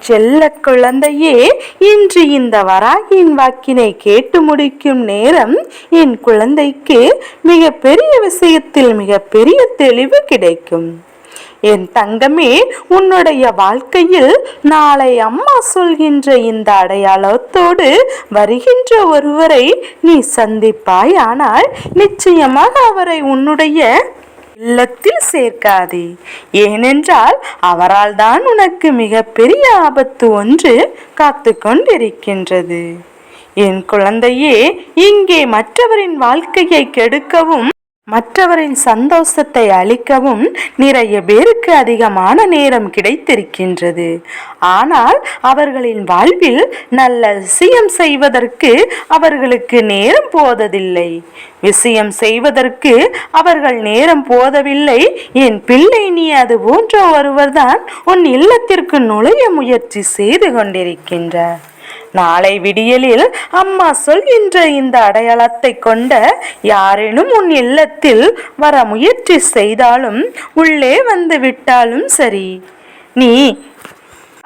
செல்ல குழந்தையே இன்று இந்த வராகியின் வாக்கினை கேட்டு முடிக்கும் நேரம் என் குழந்தைக்கு மிக பெரிய விஷயத்தில் மிக பெரிய தெளிவு கிடைக்கும். என் தங்கமே உன்னுடைய வாழ்க்கையில் நாளை அம்மா சொல்கின்ற இந்த அடையாளத்தோடு வருகின்ற ஒருவரை நீ சந்திப்பாய் ஆனால் நிச்சயமாக அவரை உன்னுடைய இல்லத்தில் சேர்க்காதே. ஏனென்றால் அவரால் தான் உனக்கு மிகப்பெரிய ஆபத்து ஒன்று காத்து கொண்டிருக்கின்றது என் குழந்தையே இங்கே மற்றவரின் வாழ்க்கையை கெடுக்கவும் மற்றவரின் சந்தோஷத்தை அளிக்கவும் நிறைய பேருக்கு அதிகமான நேரம் கிடைத்திருக்கின்றது. ஆனால் அவர்களின் வாழ்வில் நல்ல விஷயம் செய்வதற்கு அவர்களுக்கு நேரம் போததில்லை விஷயம் செய்வதற்கு அவர்கள் நேரம் போதவில்லை என் பிள்ளை நீ அது போன்ற ஒருவர்தான் உன் இல்லத்திற்கு நுழைய முயற்சி செய்து கொண்டிருக்கின்றார். நாளை விடியலில் அம்மா சொல்கின்ற இந்த அடையாளத்தை கொண்ட யாரேனும் உன் இல்லத்தில் வர முயற்சி செய்தாலும் உள்ளே வந்து விட்டாலும் சரி. நீ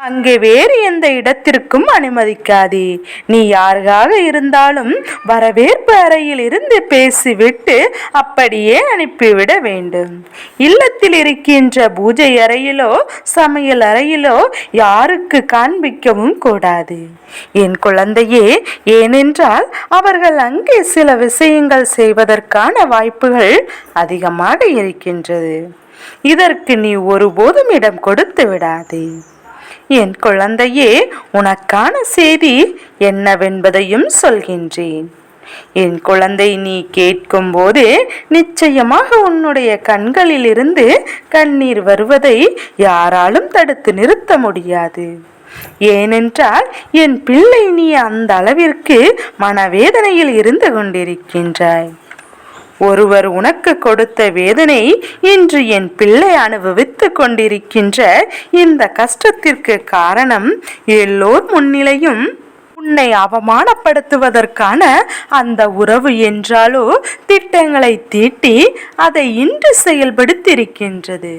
அங்கே வேறு எந்த இடத்திற்கும் அனுமதிக்காதே. நீ யாருக்காக இருந்தாலும் வரவேற்பு அறையில் இருந்து பேசிவிட்டு அப்படியே அனுப்பிவிட வேண்டும். இல்லத்தில் இருக்கின்ற பூஜை அறையிலோ சமையல் அறையிலோ யாருக்கு காண்பிக்கவும் கூடாது. என் குழந்தையே ஏனென்றால் அவர்கள் அங்கே சில விஷயங்கள் செய்வதற்கான வாய்ப்புகள் அதிகமாக இருக்கின்றது. இதற்கு நீ ஒருபோதும் இடம் கொடுத்து விடாதே. என் குழந்தையே உனக்கான செய்தி என்னவென்பதையும் சொல்கின்றேன். என் குழந்தை நீ கேட்கும்போது நிச்சயமாக உன்னுடைய கண்களிலிருந்து கண்ணீர் வருவதை யாராலும் தடுத்து நிறுத்த முடியாது. ஏனென்றால் என் பிள்ளை நீ அந்த அளவிற்கு மனவேதனையில் இருந்து கொண்டிருக்கின்றாய். ஒருவர் உனக்கு கொடுத்த வேதனை இன்று என் பிள்ளை அனுபவித்துக் கொண்டிருக்கின்ற இந்த கஷ்டத்திற்கு காரணம் எல்லோர் முன்னிலையும் உன்னை அவமானப்படுத்துவதற்கான அந்த உறவு என்றாலோ திட்டங்களை தீட்டி அதை இன்று செயல்படுத்தியிருக்கின்றது.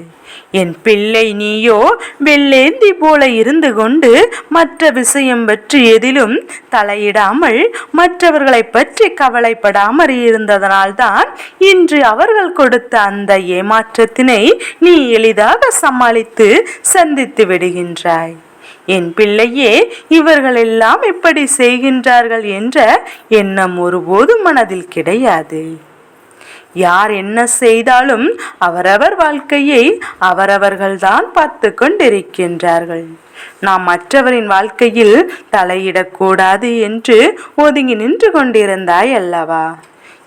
என் பிள்ளை நீயோ வெள்ளேந்தி போல இருந்து கொண்டு மற்ற விஷயம் பற்றி எதிலும் தலையிடாமல் மற்றவர்களை பற்றி கவலைப்படாமல் இருந்ததனால்தான் இன்று அவர்கள் கொடுத்த அந்த ஏமாற்றத்தினை நீ எளிதாக சமாளித்து சந்தித்து விடுகின்றாய். என் பிள்ளையே இவர்களெல்லாம் இப்படி செய்கின்றார்கள் என்ற எண்ணம் ஒருபோதும் மனதில் கிடையாது. யார் என்ன செய்தாலும் அவரவர் வாழ்க்கையை அவரவர்கள்தான் பார்த்து கொண்டிருக்கின்றார்கள். நாம் மற்றவரின் வாழ்க்கையில் தலையிடக்கூடாது என்று ஒதுங்கி நின்று கொண்டிருந்தாய் அல்லவா?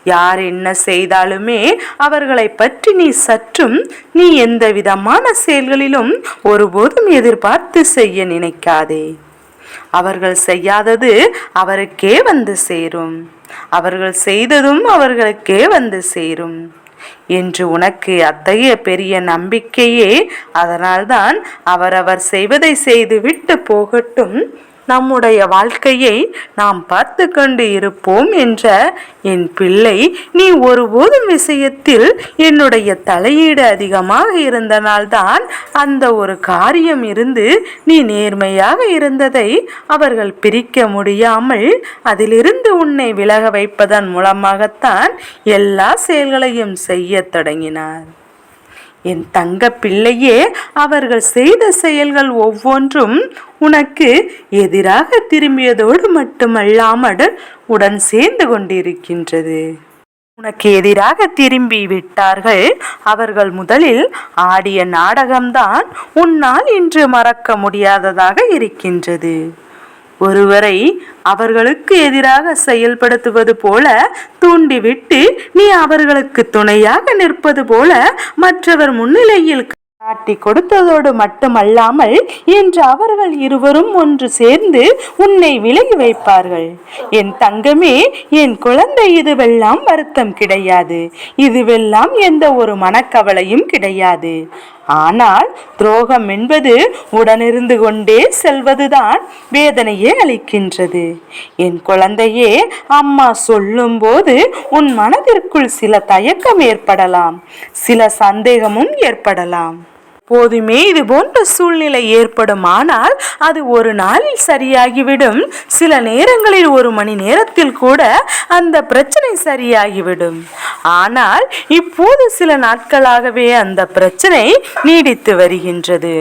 யார் என்ன செய்தாலுமே அவர்களை பற்றி நீ சற்றும் நீ எந்த விதமான செயல்களிலும் ஒருபோதும் எதிர்பார்த்து செய்ய நினைக்காதே. அவர்கள் செய்யாதது அவருக்கே வந்து சேரும். அவர்கள் செய்ததும் அவர்களுக்கே வந்து சேரும். என்று உனக்கு அத்தகைய பெரிய நம்பிக்கையே. அதனால்தான் அவரவர் செய்வதை செய்துவிட்டு போகட்டும். நம்முடைய வாழ்க்கையை நாம் பார்த்து கொண்டு இருப்போம் என்ற என் பிள்ளை நீ ஒருபோதும் விஷயத்தில் என்னுடைய தலையீடு அதிகமாக இருந்தனால்தான் அந்த ஒரு காரியம் இருந்து நீ நேர்மையாக இருந்ததை அவர்கள் பிரிக்க முடியாமல் அதிலிருந்து உன்னை விலக வைப்பதன் மூலமாகத்தான் எல்லா செயல்களையும் செய்ய தொடங்கினார். என் தங்க பிள்ளையே அவர்கள் செய்த செயல்கள் ஒவ்வொன்றும் உனக்கு எதிராக திரும்பியதோடு மட்டுமல்லாமல் உடன் சேர்ந்து கொண்டிருக்கின்றது. உனக்கு எதிராக திரும்பி விட்டார்கள். அவர்கள் முதலில் ஆடிய நாடகம்தான் உன்னால் இன்று மறக்க முடியாததாக இருக்கின்றது. ஒருவரை அவர்களுக்கு எதிராக செயல்படுத்துவது போல தூண்டிவிட்டு நீ அவர்களுக்கு துணையாக நிற்பது போல மற்றவர் முன்னிலையில் காட்டி கொடுத்ததோடு மட்டுமல்லாமல் இன்று அவர்கள் இருவரும் ஒன்று சேர்ந்து உன்னை விலகி வைப்பார்கள். என் தங்கமே என் குழந்தை இதுவெல்லாம் வருத்தம் கிடையாது. இதுவெல்லாம் எந்த ஒரு மனக்கவலையும் கிடையாது. ஆனால் துரோகம் என்பது உடனிருந்து கொண்டே செல்வதுதான் வேதனையே அளிக்கின்றது. என் குழந்தையே அம்மா சொல்லும்போது உன் மனதிற்குள் சில தயக்கம் ஏற்படலாம் சில சந்தேகமும் ஏற்படலாம். போதுமே இது போன்ற சூழ்நிலை ஏற்படுமானால் அது ஒரு நாளில் சரியாகிவிடும். சில நேரங்களில் ஒரு மணி நேரத்தில் கூட அந்த பிரச்சனை சரியாகிவிடும். ஆனால் இப்போது சில நாட்களாகவே அந்த பிரச்சனை நீடித்து வருகின்றது.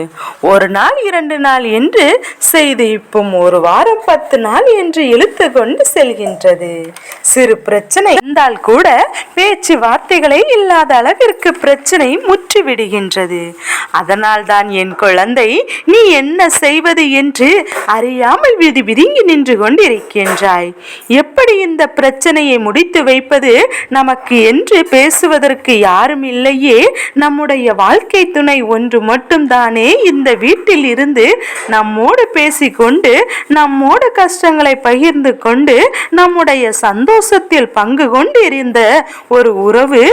ஒரு நாள் இரண்டு நாள் என்று செய்து இப்போ ஒரு வாரம் பத்து நாள் என்று இழுத்து கொண்டு செல்கின்றது. சிறு பிரச்சனை இருந்தால் கூட பேச்சு வார்த்தைகளே இல்லாத அளவிற்கு பிரச்சனை முற்றிவிடுகின்றது. அதனால்தான் அதனால் தான் என் குழந்தை நீ என்ன செய்வது என்று அறியாமல் விதி விதுங்கி நின்று கொண்டிருக்கின்றாய். எப்படி இந்த பிரச்சனையை முடித்து வைப்பது? நமக்கு என்று பேசுவதற்கு யாரும் இல்லையே. நம்முடைய வாழ்க்கை துணை ஒன்று மட்டும்தானே இந்த வீட்டில் இருந்து நம்மோடு பேசிக்கொண்டு நம்மோடு கஷ்டங்களை பகிர்ந்து கொண்டு நம்முடைய சந்தோஷத்தில் பங்கு கொண்டு இருந்த ஒரு உறவு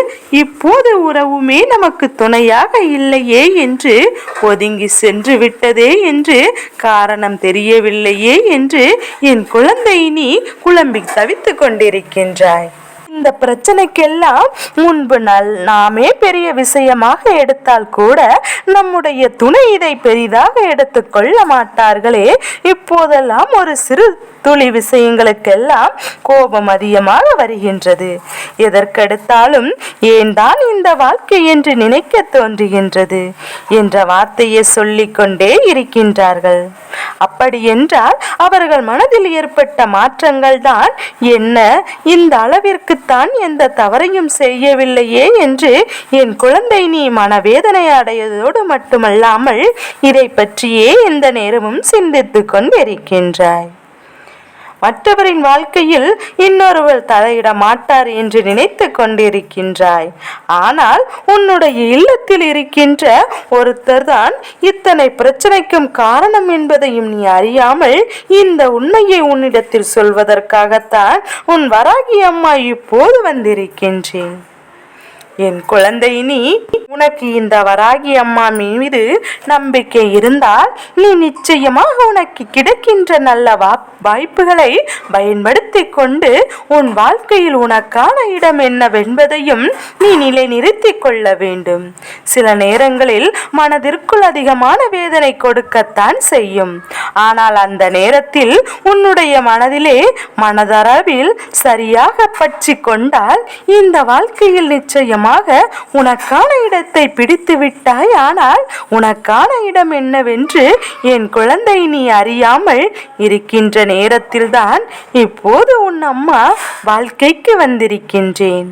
இப்போது உறவுமே நமக்கு துணையாக இல்லையே என்று என்று ஒதுங்கி சென்று விட்டதே என்று காரணம் தெரியவில்லையே என்று என் குழந்தை நீ குழம்பி தவித்துக் கொண்டிருக்கின்றாய். இந்த பிரச்சனைக்கெல்லாம் முன்பு நல் நாமே பெரிய விஷயமாக எடுத்தால் கூட நம்முடைய துணை இதை பெரிதாக எடுத்துக்கொள்ள மாட்டார்களே. இப்போதெல்லாம் ஒரு சிறு துளி விஷயங்களுக்கெல்லாம் கோபம் அதிகமாக வருகின்றது. எதற்கெடுத்தாலும் ஏன் தான் இந்த வாழ்க்கை என்று நினைக்க தோன்றுகின்றது? என்ற வார்த்தையை சொல்லிக்கொண்டே இருக்கின்றார்கள். அப்படி என்றால் அவர்கள் மனதில் ஏற்பட்ட மாற்றங்கள் தான் என்ன? இந்த அளவிற்குத்தான் எந்த தவறையும் செய்யவில்லையே என்று என் குழந்தை நீ மனவேதனை அடையதோடு மட்டுமல்லாமல் இதை பற்றியே இந்த நேரமும் சிந்தித்து கொண்டிருக்கின்றாய். மற்றவரின் வாழ்க்கையில் இன்னொருவர் தலையிட மாட்டார் என்று நினைத்து கொண்டிருக்கின்றாய். ஆனால் உன்னுடைய இல்லத்தில் இருக்கின்ற ஒருத்தர் தான் இத்தனை பிரச்சனைக்கும் காரணம் என்பதையும் நீ அறியாமல் இந்த உண்மையை உன்னிடத்தில் சொல்வதற்காகத்தான் உன் வராகி அம்மா இப்போது வந்திருக்கின்றேன். என் குழந்தை நீ உனக்கு இந்த வராகி அம்மா மீது நம்பிக்கை இருந்தால் நீ நிச்சயமாக உனக்கு கிடைக்கின்ற நல்ல வா- வாய்ப்புகளை பயன்படுத்தி கொண்டு உன் வாழ்க்கையில் உனக்கான இடம் என்னவென்பதையும் நீ நிலைநிறுத்திக் கொள்ள வேண்டும். சில நேரங்களில் மனதிற்குள் அதிகமான வேதனை கொடுக்கத்தான் செய்யும். ஆனால் அந்த நேரத்தில் உன்னுடைய மனதிலே மனதளவில் சரியாக பற்றி கொண்டால் இந்த வாழ்க்கையில் நிச்சயமாக உனக்கான இடம் இடத்தை பிடித்து விட்டாய். ஆனால் உனக்கான இடம் என்னவென்று என் குழந்தை நீ அறியாமல் இருக்கின்ற நேரத்தில்தான் இப்போது உன் அம்மா வாழ்க்கைக்கு வந்திருக்கின்றேன்.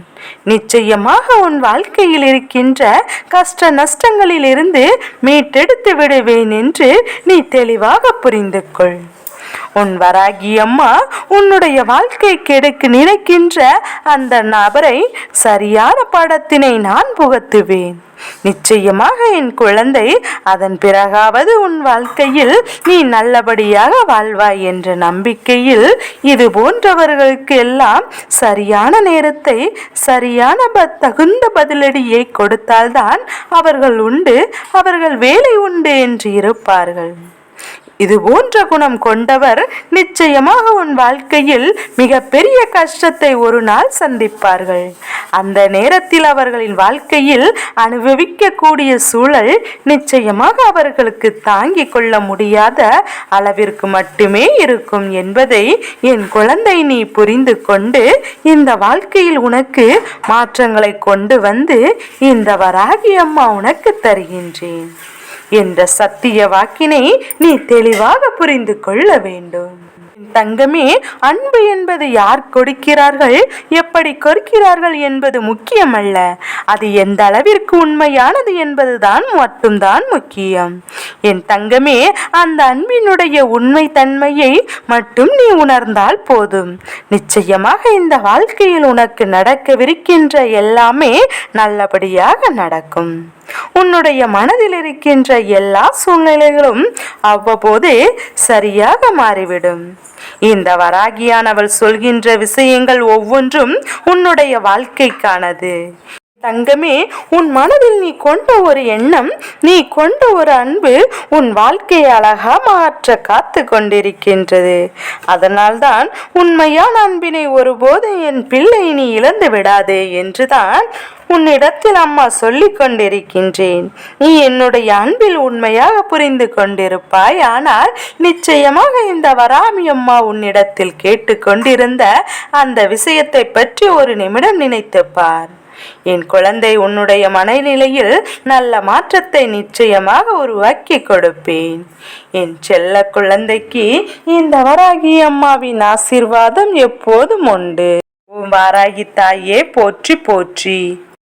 நிச்சயமாக உன் வாழ்க்கையில் இருக்கின்ற கஷ்ட நஷ்டங்களிலிருந்து மீட்டெடுத்து விடுவேன் என்று நீ தெளிவாக புரிந்து கொள் உன் வராகி அம்மா உன்னுடைய வாழ்க்கை கெடுக்க நினைக்கின்ற அந்த நபரை சரியான படத்தினை நான் புகத்துவேன் நிச்சயமாக என் குழந்தை அதன் பிறகாவது உன் வாழ்க்கையில் நீ நல்லபடியாக வாழ்வாய் என்ற நம்பிக்கையில் இது போன்றவர்களுக்கு எல்லாம் சரியான நேரத்தை சரியான ப- தகுந்த பதிலடியை கொடுத்தால்தான் அவர்கள் உண்டு அவர்கள் வேலை உண்டு என்று இருப்பார்கள். இது போன்ற குணம் கொண்டவர் நிச்சயமாக உன் வாழ்க்கையில் மிகப்பெரிய கஷ்டத்தை ஒரு நாள் சந்திப்பார்கள். அந்த நேரத்தில் அவர்களின் வாழ்க்கையில் அனுபவிக்கக்கூடிய சூழல் நிச்சயமாக அவர்களுக்கு தாங்கிக் கொள்ள முடியாத அளவிற்கு மட்டுமே இருக்கும் என்பதை என் குழந்தை நீ புரிந்து கொண்டு இந்த வாழ்க்கையில் உனக்கு மாற்றங்களை கொண்டு வந்து இந்த வராகி அம்மா உனக்கு தருகின்றேன். என்ற சத்திய வாக்கினை நீ தெளிவாக புரிந்து கொள்ள வேண்டும். தங்கமே அன்பு என்பது யார் கொடுக்கிறார்கள் எப்படி கொடுக்கிறார்கள் என்பது முக்கியமல்ல. அது எந்த அளவிற்கு உண்மையானது என்பதுதான் மட்டும்தான் முக்கியம். என் தங்கமே அந்த அன்பினுடைய உண்மை தன்மையை மட்டும் நீ உணர்ந்தால் போதும். நிச்சயமாக இந்த வாழ்க்கையில் உனக்கு நடக்கவிருக்கின்ற எல்லாமே நல்லபடியாக நடக்கும். உன்னுடைய மனதில் இருக்கின்ற எல்லா சூழ்நிலைகளும் அவ்வப்போது சரியாக மாறிவிடும். இந்த வராகியானவள் சொல்கின்ற விஷயங்கள் ஒவ்வொன்றும் உன்னுடைய வாழ்க்கைக்கானது. தங்கமே உன் மனதில் நீ கொண்ட ஒரு எண்ணம் நீ கொண்ட ஒரு அன்பு உன் வாழ்க்கையை அழகா மாற்ற காத்து கொண்டிருக்கின்றது. அதனால்தான் உண்மையான அன்பினை ஒருபோதும் என் பிள்ளை நீ இழந்து விடாதே என்றுதான் உன்னிடத்தில் அம்மா சொல்லிக் கொண்டிருக்கின்றேன். நீ என்னுடைய அன்பில் உண்மையாக புரிந்து கொண்டிருப்பாய். ஆனால் நிச்சயமாக இந்த வராமி அம்மா உன்னிடத்தில் கேட்டுக்கொண்டிருந்த அந்த விஷயத்தை பற்றி ஒரு நிமிடம் நினைத்துப்பார் என் குழந்தை உன்னுடைய மனநிலையில் நல்ல மாற்றத்தை நிச்சயமாக உருவாக்கி கொடுப்பேன். என் செல்ல குழந்தைக்கு இந்த வராகி அம்மாவின் ஆசீர்வாதம் எப்போதும் உண்டு. உன் வாராகி தாயே போற்றி போற்றி.